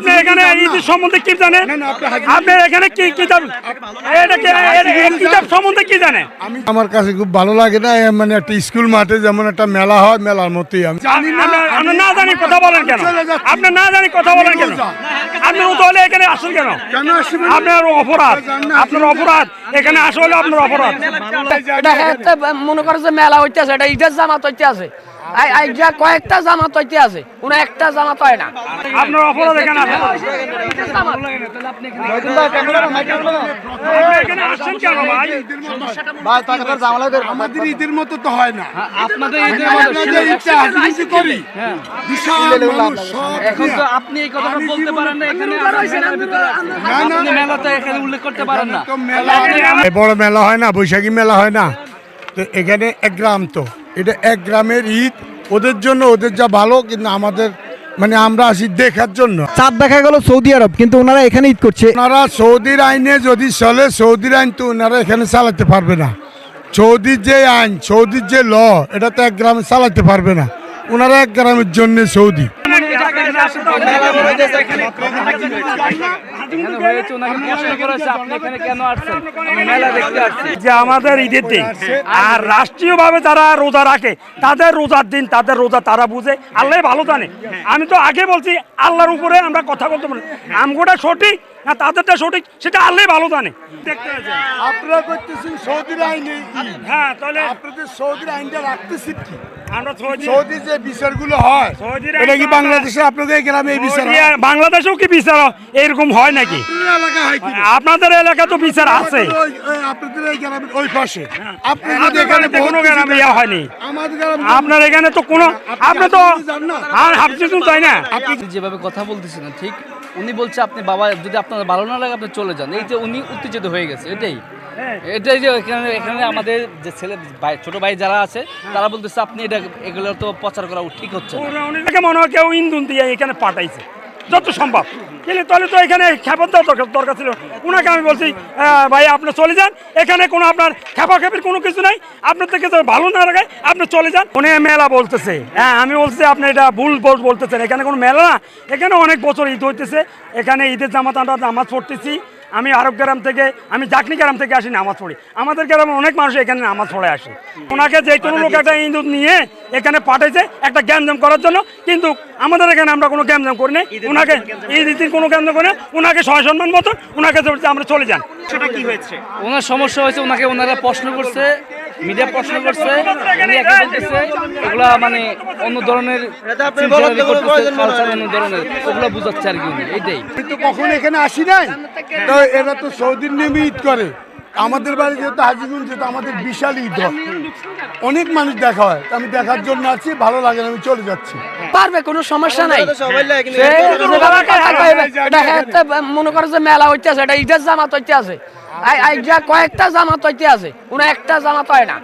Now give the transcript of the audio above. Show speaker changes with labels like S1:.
S1: আপনি এখানে ঈদ সম্বন্ধে কি জানেন
S2: আপনি
S1: এখানে কি কি কিতাব সম্বন্ধে কি জানেন
S2: আমার কাছে খুব ভালো লাগে না মানে একটা স্কুল মাঠে যেমন একটা মেলা হয় মেলার মতোই আমি
S1: আপনি না। জানি কথা বলেন কেন? আপনি না জানি কথা বলেন কেন। আপনি তাহলে এখানে আসুন কেন? আপনার অপরাধ আপনার অপরাধ। এখানে আসলে আপনার অপরাধ।
S3: এটা হেতে মনে করে যে মেলা হইতেছে এটা ঈদের জামাত হইতে আছে। আই- আই যা কয়েকটা জামাত হইতে আছে কোনো একটা জামাত হয় না।
S1: আপনার অপরাধ এখানে
S2: আমাদের ঈদের মতো তো হয় না।
S4: আপনাদের এখন তো আপনি এই কথাটা বলতে পারেন না এখানে আছি। মেলাতে উল্লেখ করতে পারেন না।
S2: বড় মেলা হয় না বৈশাখী মেলা হয় না। তো এখানে এক গ্রাম তো। এটা এক গ্রামের ঈদ। ওদের জন্য ওদের যা ভালো কিন্তু আমাদের মানে আমরা আসি দেখার জন্য।
S5: চাঁদ দেখা গেল সৌদি আরব কিন্তু ওনারা এখানে ঈদ করছে।
S2: ওনারা সৌদির আইনে যদি চলে সৌদির আইন তো ওনারা এখানে চালাতে পারবে না। সৌদির যে আইন সৌদির যে ল এটা তো এক গ্রামে চালাতে পারবে না। ওনারা এক গ্রামের জন্য সৌদি।
S4: এখানে হয়েছে ওনাকে প্রশ্ন করেছে আপনি এখানে কেন আসছেন আমি মেলা দেখতে আসছি
S1: যে আমাদের ঈদের দিন আর রাষ্ট্রীয়ভাবে যারা রোজা রাখে তাদের রোজার দিন তাদের রোজা তারা বুঝে। আল্লাহ ভালো জানে। আমি তো আগে বলছি আল্লাহর উপরে আমরা কথা বলতে পারি আমগোটা সঠিক না তাদেরটা সঠিক সেটা আল্লাহ ভালো জানে।
S2: আপনারা করতেছেন সৌদির আইনে
S1: হ্যাঁ তাহলে
S2: আপনাদের সৌদির আইনটা রাখতেছি
S1: সৌদি
S2: যে বিচারগুলো হয় এটা কি বাংলাদেশে আপনাদের গ্রামে এই বিচার
S1: সৌদি
S2: হয়?
S1: আর বাংলাদেশেও কি বিচার এরকম হয় নাকি?
S2: আপনাদের এলাকা হয় কি
S1: আপনাদের এলাকা তো বিচার আছে।
S2: ওই- ওই আপনাদের এই গ্রামের ওই পাশে। আপনাদের
S1: আপনাদের
S2: এখানে
S1: এখানে কোনো
S2: কিছু
S1: গ্রামে ইয়া হয়নি। আপনার এখানে তো কোনো
S2: আপনি
S1: তো? আর হাফিজুল তাই না?
S4: আপনি যেভাবে কথা বলতেছেন ঠিক উনি বলছে আপনি বাবা যদি আপনার ভালো না লাগে আপনি চলে যান। এই যে উনি উত্তেজিত হয়ে গেছে এটাই। এটাই যে এখানে এখানে আমাদের যে ছেলে, ভাই, ছোট ভাই যারা আছে, তারা বলতেছে, আপনি এটা, এগুলো তো প্রচার করা ঠিক হচ্ছে
S1: মনে হয় কেউ ইন্ধন দিয়ে এখানে পাঠাইছে। যত সম্ভব। কিন্তু তাহলে তো এখানে খেপার দরকার ছিল। ওনাকে আমি বলছি ভাই, আপনি চলে যান। এখানে কোনো আপনার খেপা খেপির কোনো কিছু নাই। আপনার থেকে ভালো না লাগায় আপনি চলে যান। উনি মেলা বলতেছে। হ্যাঁ আমি বলছি, আপনি এটা ভুল বল- বলতেছেন। এখানে কোনো মেলা না। এখানে অনেক বছর ঈদ হইতেছে। এখানে ঈদের জামাত আমরা নামাজ পড়তেছি। আমি আরব গ্রাম থেকে আমি জাকনি গ্রাম থেকে আসি নামাজ পড়ি। আমাদের গ্রামে অনেক মানুষ এখানে নামাজ পড়ে আসে। ওনাকে যে কোনো লোক একটা ইন্দুর নিয়ে এখানে পাঠাইছে একটা গ্যামজাম করার জন্য। কিন্তু আমাদের এখানে আমরা কোনো গ্যামজাম করি না ওনাকে এই রীতির কোনো গ্যামজাম করি না ওনাকে সয় সম্মান মতন ওনাকে বলছে আমরা চলে যান। সেটা কি হয়েছে?
S4: ওনার সমস্যা হয়েছে ওনাকে ওনারা প্রশ্ন করছে মিডিয়া প্রশ্ন করছে, উনি একে বলতেছে, এগুলা মানে অন্য ধরনের অন্য ধরনের, ওগুলা বুঝাচ্ছে আর কি উনি, এইটাই।
S2: আমি কখন এখানে আসি নাই? তো এরা তো সৌদির নেমে ঈদ করে। আমাদের বাড়ি যেহেতু হাজিগুন যেহেতু আমাদের বিশাল ঈদ হয়। অনেক মানুষ দেখা হয়। আমি দেখার জন্য আছি ভালো লাগে আমি চলে যাচ্ছি।
S3: পারবে কোনো সমস্যা নাই। মনে করো যে মেলা হইতে আছে এটা ঈদের জামাত হইতে আছে আই- আই যা কয়েকটা জামাত হইতে আছে কোনো একটা জামাত হয় না।